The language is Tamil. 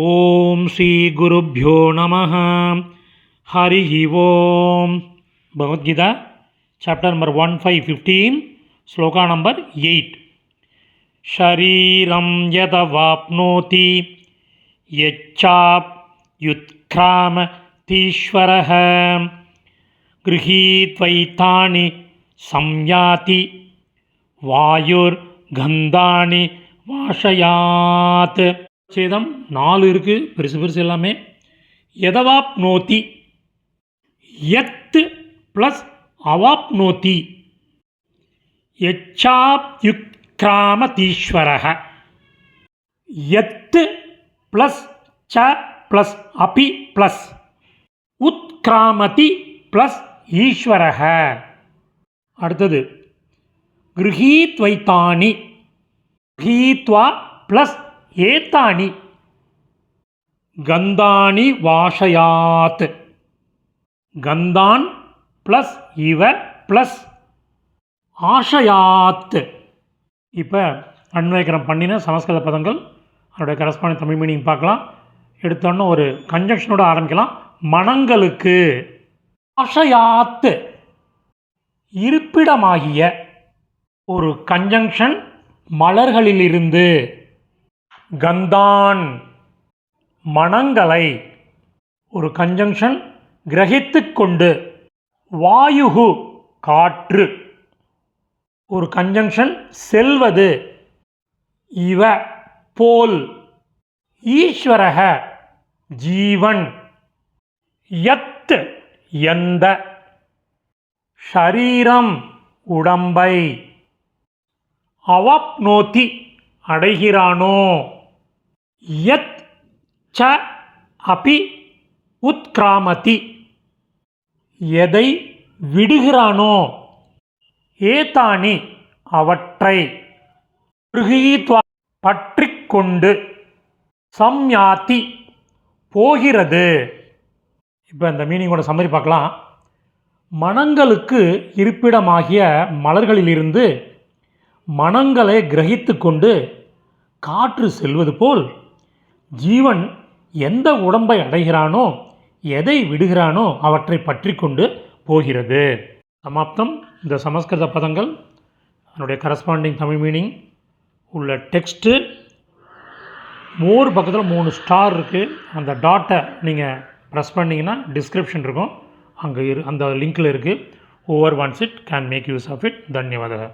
ஓம் ஸ்ரீ குருப்பியோ நம ஹரி ஓம். Bhagavad Gita chapter number one five fifteen shloka number eight ஷரீரம் யத வாப்னோதி யச்சாப் யுத்கிராம தீஸ்வர கிருஹீத்வைத்தானி சம்யாதி வாயுர் கந்தானி வாஷயாத். சேதம் நாலு இருக்குது பெருசு பெருசு எல்லாமே. எதவாப் நோத்தி? எத்து ப்ளஸ் அவாப் நோத்தி. எச்சாப்யுக்ராமதீஸ்வரக எத்து ப்ளஸ் ச ப்ளஸ் அபி ப்ளஸ் உத்கிராமதி ப்ளஸ் ஈஸ்வரக. அடுத்தது கிருஹீத்வைத்தானி. கிரீத்வா ப்ளஸ் ஏத்தானி கந்தானி வாஷயாத் கந்தான் ப்ளஸ் இவ ப்ளஸ் ஆஷயாத் இப்போ அன்வயக்கரம் பண்ணின சமஸ்கிருத பதங்கள் அதோடைய கரஸ்பாண்டிங் தமிழ் மீனிங் பார்க்கலாம். எடுத்தோன்னே ஒரு கன்ஜங்ஷனோட ஆரம்பிக்கலாம். மனங்களுக்கு ஆஷயாத்து. இருப்பிடமாகிய ஒரு கன்ஜங்ஷன் மலர்களிலிருந்து. கந்தான் மனங்களை ஒரு கன்ஜங்ஷன் கிரகித்து கொண்டு வாயுகு காற்று. ஒரு கன்ஜங்ஷன் செல்வது இவ போல் ஈஸ்வரக ஜீவன். யத் எந்த ஷரீரம் உடம்பை அவப்னோத்தி அடைகிறானோ. யத் ச அபி உத்கிராமதி. எதை விடுகிறானோ ஏதானி அவற்றை கிருஹீத்வா பற்றி கொண்டு சம்யாத்தி போகிறது. இப்போ இந்த மீனிங்கோட சம்மரி பார்க்கலாம். மனங்களுக்கு இருப்பிடமாகிய மலர்களிலிருந்து மனங்களை கிரகித்து கொண்டு காற்று செல்வது போல் ஜீவன் எந்த உடம்பை அடைகிறானோ எதை விடுகிறானோ அவற்றை பற்றி கொண்டு போகிறது. சமாப்தம். இந்த சமஸ்கிருத பதங்கள் அதனுடைய கரஸ்பாண்டிங் தமிழ் மீனிங் உள்ள டெக்ஸ்ட்டு மோர் பக்கத்தில் மூணு ஸ்டார் இருக்குது அந்த டாட்டை நீங்கள் ப்ரெஸ் பண்ணிங்கன்னா டிஸ்கிரிப்ஷன் இருக்கும். அங்கே இரு அந்த லிங்க்கில் இருக்குது over once it can make use of it தன்யவாதம்